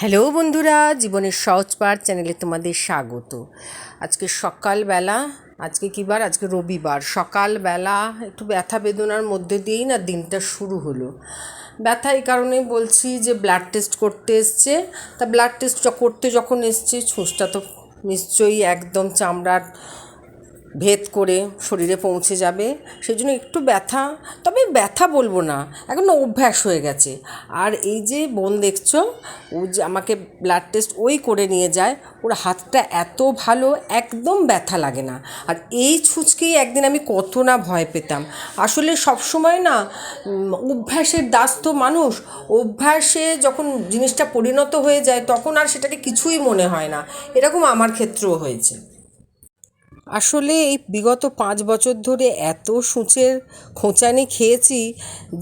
Hello বন্ধুরা, জীবনের সহজ পাঠ চ্যানেলে তোমাদের স্বাগত। আজকে সকালবেলা, আজকে কী বার? আজকে রবিবার। সকালবেলা একটু ব্যথা বেদনার মধ্যে দিয়েই না দিনটা শুরু হলো। ব্যথা এই কারণেই বলছি যে ব্লাড টেস্ট করতে এসছে। তা ব্লাড টেস্ট করতে যখন এসছে, ছুঁচটা তো নিশ্চয়ই একদম চামড়ার ভেদ করে শরীরে পৌঁছে যাবে সেই জন্য একটু ব্যথা, তবে ব্যথা বলব না, এখন অভ্যাস হয়ে গেছে। আর এই যে বোন দেখছ, ও যে আমাকে ব্লাড টেস্ট ওই করে নিয়ে যায়, ওর হাতটা এত ভালো, একদম ব্যথা লাগে না। আর এই ছুঁচকেই একদিন আমি কত না ভয় পেতাম। আসলে সবসময় না অভ্যাসের দাস তো মানুষ, অভ্যাসে যখন জিনিসটা পরিণত হয়ে যায়, তখন আর সেটাকে কিছুই মনে হয় না। এরকম আমার ক্ষেত্রেও হয়েছে। আসলে এই বিগত পাঁচ বছর ধরে এত সূচের খোঁচানি খেয়েছি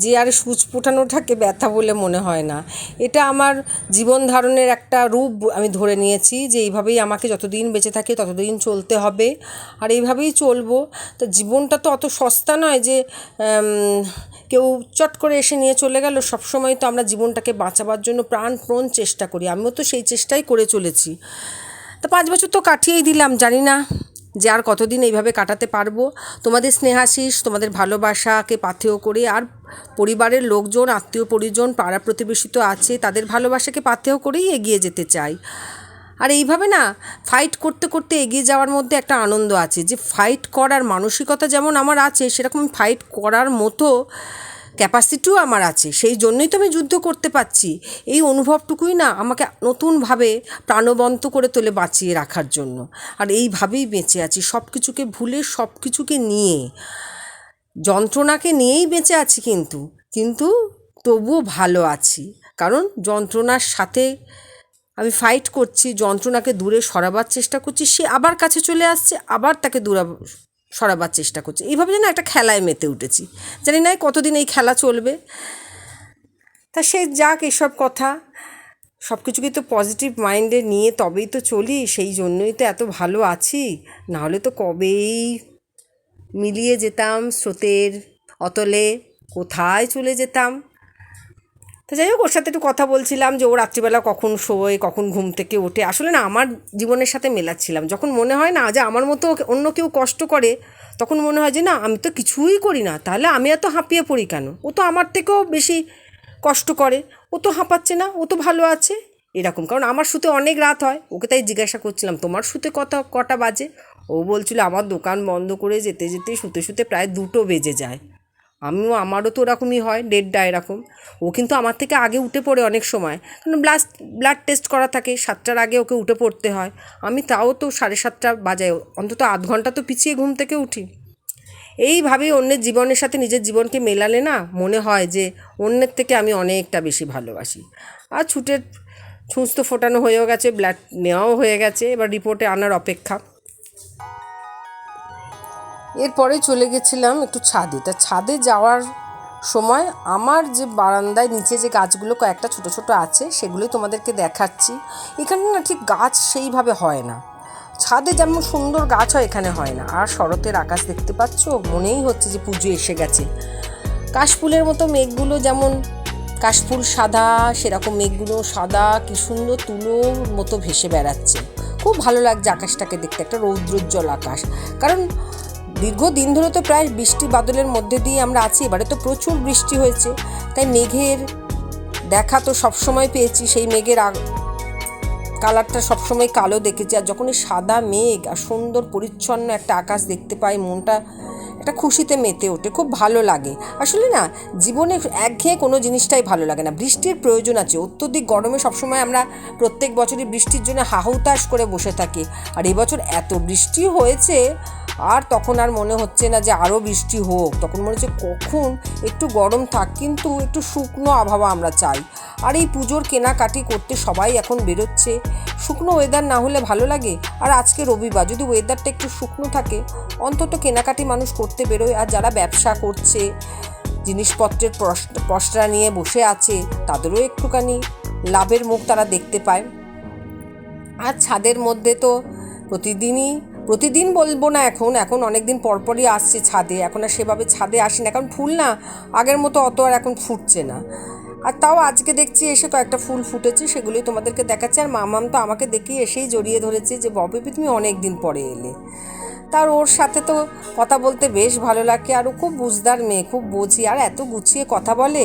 যে আর সূচ ফোটানোটাকে ব্যথা বলে মনে হয় না। এটা আমার জীবন ধারণের একটা রূপ আমি ধরে নিয়েছি যে এইভাবেই আমাকে যতদিন বেঁচে থাকে ততদিন চলতে হবে আর এইভাবেই চলবো। তো জীবনটা তো অত সস্তা নয় যে কেউ চট করে এসে নিয়ে চলে গেল, সবসময় তো আমরা জীবনটাকে বাঁচাবার জন্য প্রাণপ্রণ চেষ্টা করি। আমিও তো সেই চেষ্টাই করে চলেছি। তো পাঁচ বছর তো কাটিয়েই দিলাম, জানি না যে আর কতদিন এইভাবে কাটাতে পারব? তোমাদের স্নেহাশিস তোমাদের ভালোবাসাকে পাথেয় করে আর পরিবারের লোকজন, আত্মীয় পরিজন, পাড়া প্রতিবেশী তো আছে, তাদের ভালোবাসাকে পাথেয় করেই এগিয়ে যেতে চাই। আর এইভাবে না ফাইট করতে করতে এগিয়ে যাওয়ার মধ্যে একটা আনন্দ আছে যে ফাইট করার মানসিকতা যেমন আমার আছে, সেরকম ফাইট করার মতো ক্যাপাসিটিও আমার আছে, সেই জন্যই তো আমি যুদ্ধ করতে পারছি। এই অনুভবটুকুই না আমাকে নতুনভাবে প্রাণবন্ত করে তোলে বাঁচিয়ে রাখার জন্য। আর এইভাবেই বেঁচে আছি সব কিছুকে ভুলে সব কিছুকে নিয়ে। যন্ত্রণাকে নিয়েই বেঁচে আছি কিন্তু কিন্তু তবুও ভালো আছি। কারণ যন্ত্রণার সাথে আমি ফাইট করছি, যন্ত্রণাকে দূরে সরাবার চেষ্টা করছি, সে আবার কাছে চলে আসছে, আবার তাকে দূরা সরাবার চেষ্টা করছে। এইভাবে যেন একটা খেলায় মেতে উঠেছি। জানি না কতদিন এই খেলা চলবে। তা সে যাক এসব কথা। সব কিছুকে তো পজিটিভ মাইন্ডে নিয়ে তবেই তো চলি, সেই জন্যই তো এত ভালো আছি। নাহলে তো কবেই মিলিয়ে যেতাম স্রোতের অতলে। কোথায় চলে যেতাম? তো যাই হোক, ওর সাথে একটু কথা বলছিলাম যে ও রাত্রিবেলা কখন শোয়, কখন ঘুম থেকে ওঠে। আসলে না, আমার জীবনের সাথে মেলাচ্ছিলাম। যখন মনে হয় না যে আমার মতো অন্য কেউ কষ্ট করে, তখন মনে হয় যে না, আমি তো কিছুই করি না। তাহলে আমি এত হাঁপিয়ে পড়ি কেন? ও তো আমার থেকেও বেশি কষ্ট করে। ও তো হাঁপাচ্ছে না, ও তো ভালো আছে। এরকম, কারণ আমার শুতে অনেক রাত হয়। ওকে তাই জিজ্ঞাসা করছিলাম, তোমার শুতে কত, কটা বাজে? ও বলছিল, আমার দোকান বন্ধ করে যেতে যেতে শুতে শুতে প্রায় দুটো বেজে যায়। আমিও, আমারও তো ওরকমই হয় ডেটটা এরকম। ও কিন্তু আমার থেকে আগে উঠে পড়ে অনেক সময়। কারণ ব্লাড ব্লাড টেস্ট করা থাকে, সাতটার আগে ওকে উঠে পড়তে হয়। আমি তাও তো সাড়ে সাতটা বাজায় অন্তত আধ ঘণ্টা তো পিছিয়ে ঘুম থেকে উঠি। এইভাবেই অন্যের জীবনের সাথে নিজের জীবনকে মেলালে না মনে হয় যে অন্যের থেকে আমি অনেকটা বেশি ভালোবাসি। আর ছুটের তো ফোটানো হয়েও গেছে, ব্লাড নেওয়াও হয়ে গেছে, এবার রিপোর্টে আনার অপেক্ষা। এরপরে চলে গেছিলাম একটু ছাদে। তা ছাদে যাওয়ার সময় আমার যে বারান্দায় নিচে যে গাছগুলো কয়েকটা ছোট ছোট আছে, সেগুলোই তোমাদেরকে দেখাচ্ছি। এখানে না ঠিক গাছ সেইভাবে হয় না। ছাদে যেমন সুন্দর গাছ হয়, এখানে হয় না। আর শরতের আকাশ দেখতে পাচ্ছ, মনেই হচ্ছে যে পুজো এসে গেছে। কাশফুলের মতো মেঘগুলো যেমন, কাশফুল সাদা, সেরকম মেঘগুলো সাদা, কি সুন্দর তুলোর মতো ভেসে বেড়াচ্ছে। খুব ভালো লাগছে আকাশটাকে দেখতে, একটা রৌদ্রোজ্জ্বল আকাশ। কারণ দীর্ঘদিন ধরে তো প্রায় বৃষ্টি বাদলের মধ্যে দিয়ে আমরা আছি, এবারে তো প্রচুর বৃষ্টি হয়েছে। তাই মেঘের দেখা তো সবসময় পেয়েছি, সেই মেঘের আগ- কালারটা সবসময় কালো দেখেছি। আর যখন এই সাদা মেঘ আর সুন্দর পরিচ্ছন্ন একটা আকাশ দেখতে পাই, মনটা একটা খুশিতে মেতে ওঠে, খুব ভালো লাগে। আসলে না, জীবনে একঘেয়ে কোনো জিনিসটাই ভালো লাগে না। বৃষ্টির প্রয়োজন আছে। অত্যধিক গরমে সবসময় আমরা প্রত্যেক বছরই বৃষ্টির জন্য হাহুতাশ করে বসে থাকি। আর এবছর এত বৃষ্টি হয়েছে আর তখন আর মনে হচ্ছে না যে আরও বৃষ্টি হোক। তখন মনে হচ্ছে কখন একটু গরম থাক, কিন্তু একটু শুকনো আবহাওয়া আমরা চাই। আর এই পুজোর কেনাকাটি করতে সবাই এখন বেরোচ্ছে। শুকনো ওয়েদার না হলে ভালো লাগে? আর আজকে রবিবার, যদি ওয়েদারটা একটু শুকনো থাকে, অন্তত কেনাকাটি মানুষ করতে বেরোয়। আর যারা ব্যবসা করছে, জিনিসপত্রের পসরা নিয়ে বসে আছে, তাদেরও একটুখানি লাভের মুখ তারা দেখতে পায়। আর ছাদের মধ্যে তো প্রতিদিনই প্রতিদিন বলব না এখন এখন অনেক দিন পরপরই আসছে ছাদে, এখন আর সেভাবে ছাদে আসি না, কারণ ফুল না আগের মতো অত আর এখন ফুটছে না। আর তাও আজকে দেখছি এসে কয়েকটা ফুল ফুটেছে, সেগুলোই তোমাদেরকে দেখাচ্ছে। আর মামাম তো আমাকে দেখেই এসেই জড়িয়ে ধরেছে যে, ববি, তুমি অনেক দিন পরে এলে। তার ওর সাথে তো কথা বলতে বেশ ভালো লাগে, আর ও খুব বুঝদার মেয়ে, খুব বোঝি, আর এত গুছিয়ে কথা বলে।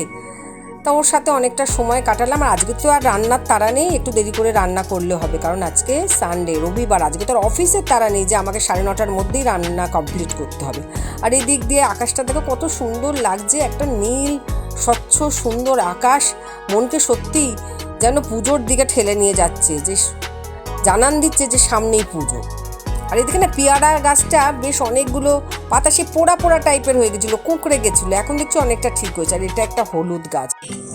তা ওর সাথে অনেকটা সময় কাটালাম। আর আজকে তো আর রান্নার তারা নেই, একটু দেরি করে রান্না করলে হবে। কারণ আজকে সানডে রবিবার। আজকে তো আর অফিসের তারা নেই যে আমাকে সাড়ে নটার মধ্যেই রান্না কমপ্লিট করতে হবে। আর এই দিক দিয়ে আকাশটা দেখো কত সুন্দর লাগছে, একটা নীল, স্বচ্ছ, সুন্দর আকাশ। মনকে সত্যি যেন পুজোর দিকে ঠেলে নিয়ে যাচ্ছে, যে জানান দিচ্ছে যে সামনেই পুজো। আর এদিকে না পেয়ারা গাছটা বেশ অনেকগুলো পাতা সে পোড়া পোড়া টাইপের হয়ে গেছিল, কুঁকড়ে গেছিল। এখন দেখছি অনেকটা ঠিক হয়েছে, আর এটা একটা হলুদ গাছ।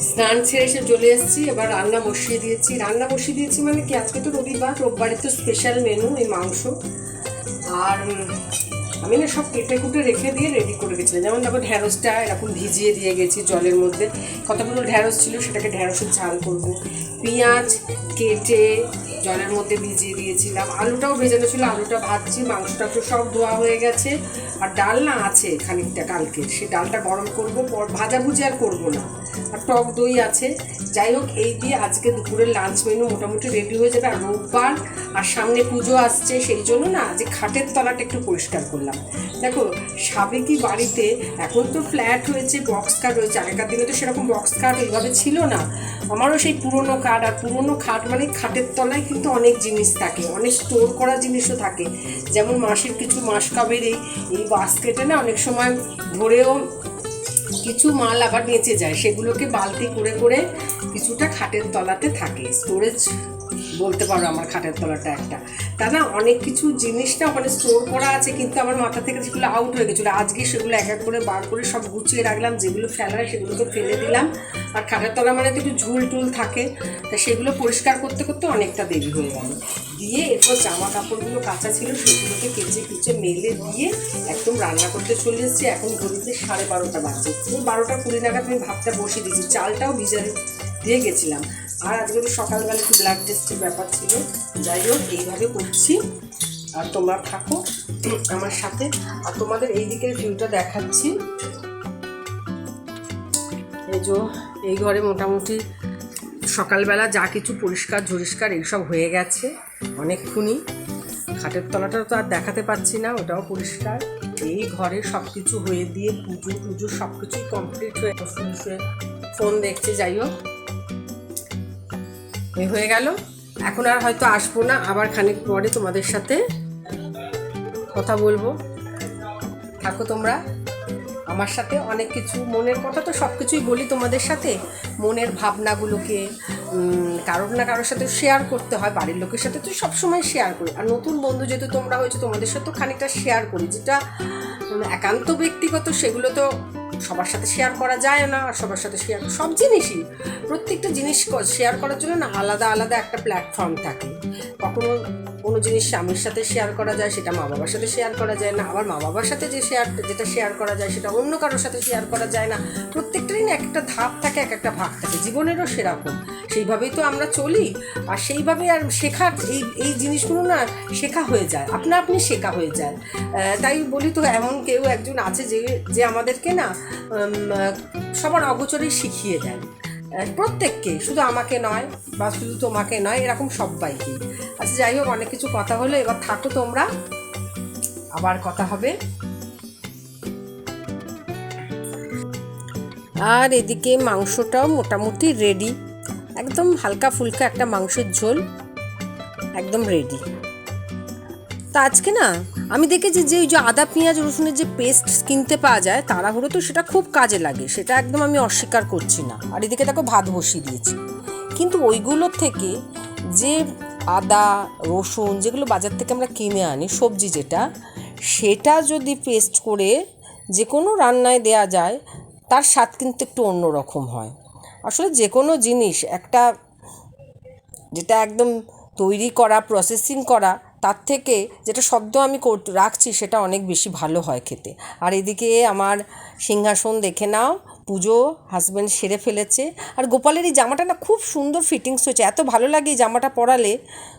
স্নান ছেড়ে এসে চলে এসেছি, এবার রান্না বসিয়ে দিয়েছি। রান্না বসিয়ে দিয়েছি মানে কি, আজকে তো রবিবার, রোববারে তো স্পেশাল মেনু এই মাংস। আর আমি না সব কেটে কুটে রেখে দিয়ে রেডি করে গেছিলাম। যেমন দেখো ঢ্যাঁড়সটা এরকম ভিজিয়ে দিয়ে গেছি জলের মধ্যে। কতগুলো ঢ্যাঁড়স ছিল, সেটাকে ঢ্যাঁড়সের ঝাল করব। পেঁয়াজ কেটে জলের মধ্যে ভিজিয়ে দিয়েছিলাম। আলুটাও ভেজানো ছিল, আলুটা ভাজছি, মাংসটা তো সব ধোয়া হয়ে গেছে। আর ডাল না আছে খানিকটা কালকে সেই ডালটা গরম করব, পর ভাজাভুজি আর করব না। আর টক দই আছে। যাই হোক, এই দিয়ে আজকে দুপুরের লাঞ্চ মেনু মোটামুটি রেডি হয়ে যাবে। আর রোববার আর সামনে পুজো আসছে, সেই জন্য না যে খাটের তলাটা একটু পরিষ্কার করলাম। দেখো, সাবেকি বাড়িতে এখন তো ফ্ল্যাট হয়েছে বক্স কাট হয়েছে আগেকার দিনে তো সেরকম বক্স কাট এইভাবে ছিল না। আমারও সেই পুরনো কাঠ আর পুরনো খাট মানে খাটের তলায় কিন্তু অনেক জিনিস থাকে, অনেক স্টোর করা জিনিসও থাকে। যেমন মাসের কিছু মাস কাবের এই এই বাস্কেটে না অনেক সময় ধরেও কিছু মাল আবার বেঁচে যায়, সেগুলোকে বালতি করে করে কিছুটা খাটের তলাতে থাকে স্টোরেজ বলতে পারো আমার খাটের তলাটা একটা। তা না, অনেক কিছু জিনিসটা ওখানে স্টোর করা আছে, কিন্তু আমার মাথা থেকে সেগুলো আউট হয়ে গেছিল। আজকে সেগুলো এক এক করে বার করে সব গুছিয়ে রাখলাম, যেগুলো ফেলার সেগুলোকে ফেলে দিলাম। আর খাটের তলা মানে তো একটু ঝুল টুল থাকে, তা সেগুলো পরিষ্কার করতে করতে অনেকটা দেরি হয়ে গেল। দিয়ে এরপর জামা কাপড়গুলো কাঁচা ছিল, সেগুলোকে কেচে কুচে মেলে দিয়ে একদম রান্না করতে চলে এসেছি। এখন ঘড়িতে সাড়ে বারোটা বাজে এই বারোটা কুড়ি নাগাদ আমি ভাতটা বসিয়ে দিয়েছি। চালটাও ভিজা দিয়ে গেছিলাম। আর আজকে তো সকালবেলা একটু ব্লাড টেস্টের ব্যাপার ছিল। যাই হোক, এইভাবে করছি। আর তোমরা থাকো আমার সাথে। আর তোমাদের এই দিকের ভিউটা দেখাচ্ছি। এই যে, এই ঘরে মোটামুটি সকালবেলা যা কিছু পরিষ্কার ঝরিষ্কার এইসব হয়ে গেছে অনেকক্ষণই। খাটের তলাটা তো আর দেখাতে পাচ্ছি না, ওটাও পরিষ্কার। এই ঘরে সব কিছু হয়ে দিয়ে পুজো টুজো সব কিছুই কমপ্লিট হয়ে ফোন দেখছে, যাই হোক। হয়ে গেল। এখন আর হয়তো আসব না, আবার খানিক পরে তোমাদের সাথে কথা বলব। থাকো তোমরা। আমার সাথে অনেক কিছু মনের কথা তো সব কিছুই বলি তোমাদের সাথে। মনের ভাবনাগুলোকে কারোর না কারোর সাথে শেয়ার করতে হয়, বাড়ির লোকের সাথে তো সবসময় শেয়ার করি। আর নতুন বন্ধু যেহেতু তোমরা হয়েছো, তোমাদের সাথে খানিকটা শেয়ার করি। যেটা একান্ত ব্যক্তিগত, সেগুলো তো সবার সাথে শেয়ার করা যায় না আর সবার সাথে শেয়ার সব জিনিসই। প্রত্যেকটা জিনিস শেয়ার করার জন্য না আলাদা আলাদা একটা প্ল্যাটফর্ম থাকে। কখনো কোনো জিনিস স্বামীর সাথে শেয়ার করা যায়, সেটা মা বাবার সাথে শেয়ার করা যায় না। আবার মা বাবার সাথে যে শেয়ার যেটা শেয়ার করা যায়, সেটা অন্য কারোর সাথে শেয়ার করা যায় না। প্রত্যেকটারই না একটা ধাপ থাকে, এক একটা ভাগ থাকে। জীবনেরও সেরকম। সেইভাবেই তো আমরা চলি। আর সেইভাবে আর শেখার এই এই জিনিসগুলো না শেখা হয়ে যায়। আপনা আপনি শেখা হয়ে যায়। তাই বলি তো, এমন কেউ একজন আছে যে যে আমাদেরকে না সবার অগোচরেই শিখিয়ে আহ, প্রত্যেককে শুধু আমাকে নয় বা শুধু তোমাকে নয় এরকম সবাইকে আচ্ছা যাই হোক অনেক কিছু কথা হলো এবার থাকো তোমরা। আবার কথা হবে। আর এদিকে মাংসটাও মোটামুটি রেডি একদম হালকা ফুলকা একটা মাংসের ঝোল একদম রেডি তা আজকে না, আমি দেখেছি যে ওই যে আদা, পেঁয়াজ, রসুনের যে পেস্ট কিনতে পাওয়া যায়, তাড়াহুড়ো তো সেটা খুব কাজে লাগে। সেটা একদম আমি অস্বীকার করছি না। আর এদিকে দেখো ভাত বসিয়ে দিয়েছি। কিন্তু ওইগুলোর থেকে যে আদা, রসুন যেগুলো বাজার থেকে আমরা কিনে আনি, সবজি যেটা, সেটা যদি পেস্ট করে যে কোনো রান্নায় দেয়া যায়, তার স্বাদ কিন্তু একটু অন্যরকম হয়। আসলে যে কোনো জিনিস, একটা যেটা একদম তৈরি করা প্রসেসিং করা তার থেকে যেটা শব্দ আমি রাখছি সেটা অনেক বেশি ভালো হয় খেতে। আর এদিকে আমার সিংহাসন দেখে নাও, পুজো হাজব্যান্ড সেরে ফেলেছে। আর গোপালের এই জামাটা না খুব সুন্দর ফিটিংস হয়েছে, এত ভালো লাগে এই জামাটা পরালে,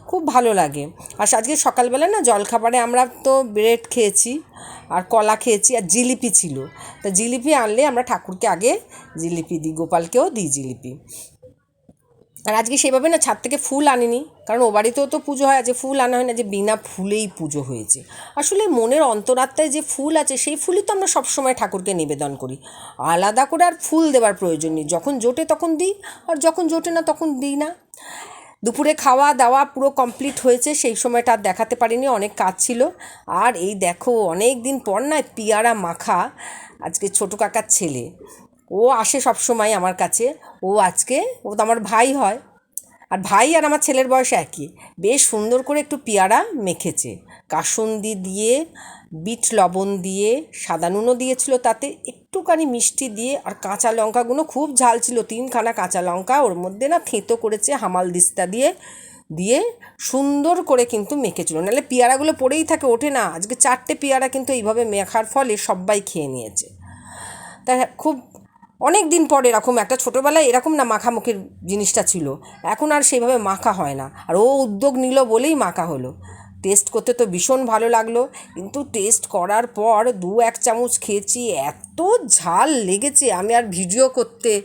খুব ভালো লাগে। আর আজকে সকালবেলা না জলখাবারে আমরা তো ব্রেড খেয়েছি, আর কলা খেয়েছি, আর জিলিপি ছিল। তা জিলিপি আনলে আমরা ঠাকুরকে আগে জিলিপি দিই, গোপালকেও দিই জিলিপি। আর আজকে সেভাবে না ছাদ থেকে ফুল আনিনি, কারণ ও বাড়িতেও তো পুজো হয়, আজকে ফুল আনা হয় না যে বিনা ফুলেই পুজো হয়েছে। আসলে মনের অন্তরাত্মায় যে ফুল আছে, সেই ফুলই তো আমরা সবসময় ঠাকুরকে নিবেদন করি। আলাদা করে আর ফুল দেওয়ার প্রয়োজন নেই, যখন জোটে তখন দিই, আর যখন জোটে না তখন দিই না। দুপুরে খাওয়া দাওয়া পুরো কমপ্লিট হয়েছে, সেই সময়টা আর দেখাতে পারিনি, অনেক কাজ ছিল। আর এই দেখো অনেক দিন পর না পিয়ারা মাখা, আজকে ছোটো কাকার ছেলে। ও আসে সব সময় আমার কাছে। ও আজকে, ও তো আমার ভাই হয়। আর ভাই আর আমার ছেলের বয়স একই। বেশ সুন্দর করে একটু পেয়ারা মেখেছে। কাসুন্দি দিয়ে, বিট লবণ দিয়ে, সাদা নুনও দিয়েছিল তাতে, একটুখানি মিষ্টি দিয়ে, আর কাঁচা লঙ্কাগুলো খুব ঝাল ছিল। তিনখানা কাঁচা লঙ্কা, ওর মধ্যে না থেঁতো করেছে হামাল দিস্তা দিয়ে দিয়ে সুন্দর করে কিন্তু মেখেছিল। নাহলে পেয়ারাগুলো পড়েই থাকে, ওঠে না। আজকে চারটে পেয়ারা কিন্তু এইভাবে মেখার ফলে সবাই খেয়ে নিয়েছে। তা খুব অনেক দিন পর এরকম একটা ছোটোবেলায় এরকম না মাখামুখির জিনিসটা ছিল। এখন আর সেইভাবে মাখা হয় না। আর ও উদ্যোগ নিল বলেই মাখা হলো। টেস্ট করতে তো ভীষণ ভালো লাগল। কিন্তু টেস্ট করার পর দু এক চামচ খেয়েছি, এত ঝাল লেগেছে। আমি আর ভিডিও করতে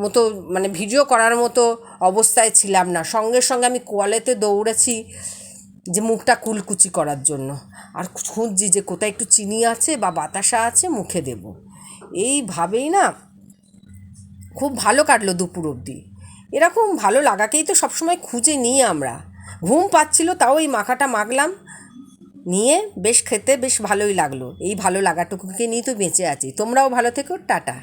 মতো মানে ভিডিও করার মতো অবস্থায় ছিলাম না। সঙ্গে সঙ্গে আমি কোয়ালেতে দৌড়েছি যে মুখটা কুলকুচি করার জন্য। আর খুঁজছি যে কোথায় একটু চিনি আছে বা বাতাসা আছে মুখে দেব। এইভাবেই না খুব ভালো কাটলো দুপুর অবধি। এরকম ভালো লাগাকেই তো সবসময় খুঁজে নিই আমরা। ঘুম পাচ্ছিল, তাও এই মাখাটা মাখলাম। নিয়ে বেশ খেতে বেশ ভালোই লাগল। এই ভালো লাগাটুকুকে নিয়ে তো বেঁচে আছি। তোমরাও ভালো থেকো, টাটা।